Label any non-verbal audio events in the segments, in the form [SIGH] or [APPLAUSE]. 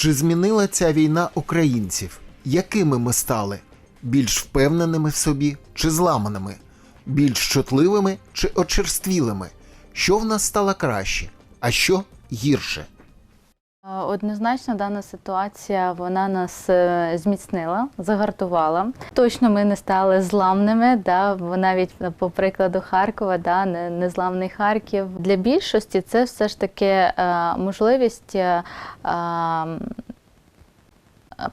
Чи змінила ця війна українців? Якими ми стали? Більш впевненими в собі чи зламаними? Більш чутливими чи очерствілими? Що в нас стало краще, а що гірше? Е, Однозначно, дана ситуація вона нас е, зміцнила, загартувала. Точно ми не стали зламними. Да, навіть е, по прикладу Харкова, да, не- незламний Харків. Для більшості це все ж таки можливість е, е,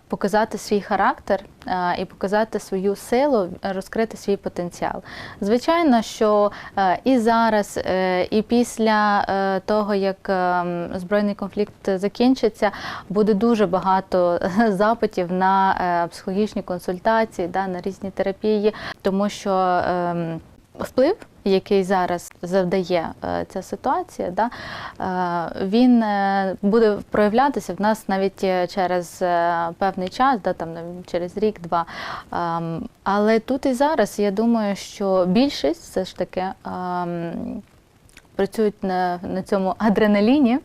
показати свій характер е, і показати свою силу, розкрити свій потенціал. Звичайно, що е, і зараз, е, і після того, як збройний конфлікт закінчиться, буде дуже багато [LAUGHS] запитів на психологічні консультації, на різні терапії, тому що ем, вплив. Який зараз завдає е, ця ситуація, да, е, він е, буде проявлятися в нас навіть через певний час, да, там, через рік-два. Ем, але тут і зараз я думаю, що більшість все ж таки. Працюють на, на цьому адреналіні,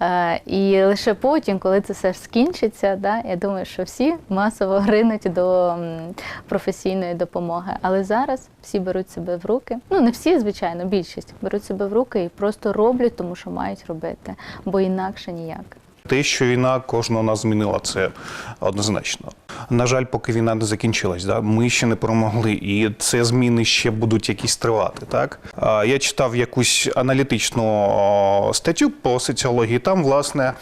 е, і лише потім, коли це все скінчиться, да, я думаю, що всі масово ринуть до професійної допомоги. Але зараз всі беруть себе в руки. Ну не всі, звичайно, більшість беруть себе в руки і просто роблять, тому що мають робити, бо інакше ніяк. Те, що війна кожного нас змінила, це однозначно. На жаль, поки війна не закінчилась, да, ми ще не перемогли, і це зміни ще будуть якісь тривати. Так я читав якусь аналітичну статтю по соціології. Там, власне,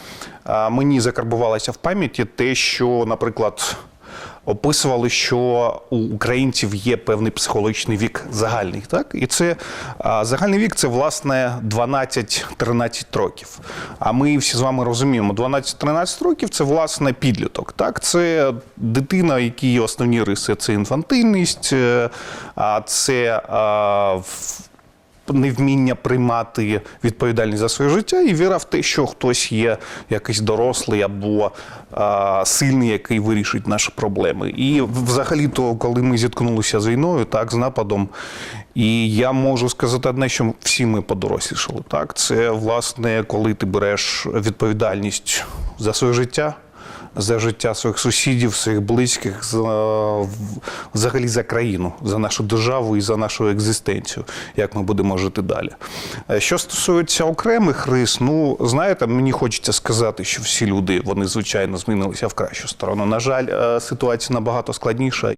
мені закарбувалося в пам'яті те, що, наприклад. Описували, що у українців є певний психологічний вік загальний, так і це загальний вік це власне 12-13 років. А ми всі з вами розуміємо, 12-13 років це власне підліток. Так, це дитина, які основні риси це інфантильність, е, а це невміння приймати відповідальність за своє життя і віра в те, що хтось є якийсь дорослий або а, сильний, який вирішить наші проблеми. І взагалі, то коли ми зіткнулися з війною, так з нападом. І я можу сказати одне, що всі ми подорослішали. Так, це власне, коли ти береш відповідальність за своє життя за життя своїх сусідів, своїх близьких, за, взагалі за країну, за нашу державу і за нашу екзистенцію, як ми будемо жити далі. Е, Що стосується окремих рис, ну знаєте, мені хочеться сказати, що всі люди вони звичайно змінилися в кращу сторону. На жаль, е, ситуація набагато складніша.